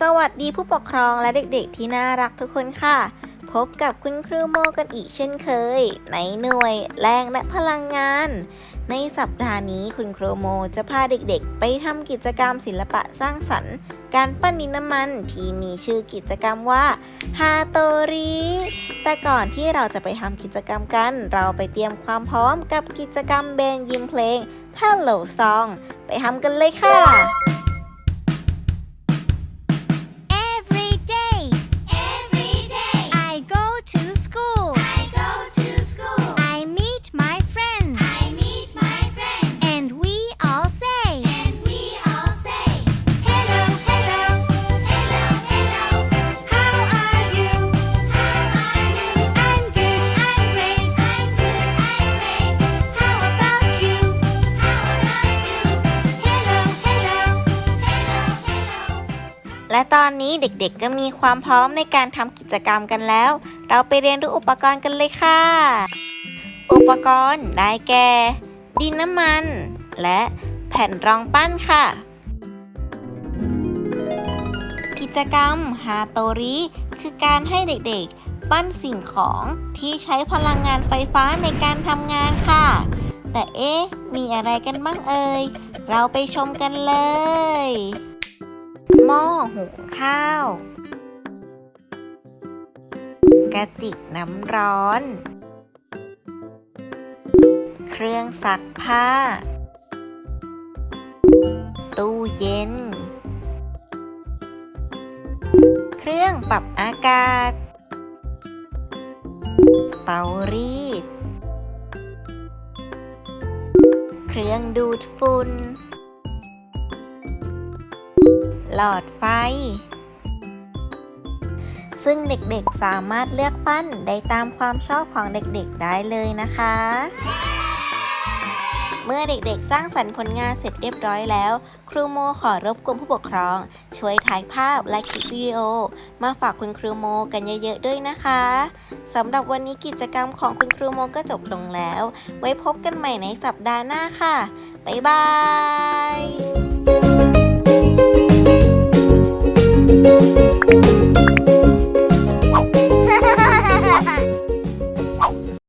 สวัสดีผู้ปกครองและเด็กๆที่น่ารักทุกคนค่ะ พบกับคุณครูโมกันอีกเช่นเคย ในหน่วยแรงและพลังงาน ในสัปดาห์นี้คุณครูโมจะพาเด็กๆ ไปทำกิจกรรมศิลปะสร้างสรรค์ การปั้นดินน้ำมันที่มีชื่อกิจกรรมว่าฮาโตริแต่ก่อนที่เราจะไปทำกิจกรรมกัน เราไปเตรียมความพร้อมกับกิจกรรมเบนยิมเพลง Hello Song ไปทำกันเลยค่ะ และตอนนี้เด็กๆก็มีความพร้อมในการทำกิจกรรมกันแล้ว เราไปเรียนรู้อุปกรณ์กันเลยค่ะ อุปกรณ์ได้แก่ ดินน้ำมัน และแผ่นรองปั้นค่ะ กิจกรรมฮาโตริคือการให้เด็กๆ ปั้นสิ่งของที่ใช้พลังงานไฟฟ้าในการทำงานค่ะ แต่เอ๊ะ มีอะไรกันบ้างเอ่ย เราไปชมกันเลย หม้อหุงข้าว กระติกน้ำร้อน เครื่องซักผ้า ตู้เย็น เครื่องปรับอากาศ เตารีด เครื่องดูดฝุ่น หลอดไฟ ซึ่งเด็กๆสามารถเลือกปั้นได้ตามความชอบของเด็กๆได้เลยนะคะ เมื่อเด็กๆ สร้างสรรค์ผลงานเสร็จเรียบร้อยแล้ว ครูโมขอรบกวนผู้ปกครอง ช่วยถ่ายภาพและคลิปวิดีโอ มาฝากคุณครูโมกันเยอะๆด้วยนะคะสำหรับวันนี้กิจกรรมของคุณครูโมก็จบลงแล้ว ไว้พบกันใหม่ในสัปดาห์หน้าค่ะบ๊ายบาย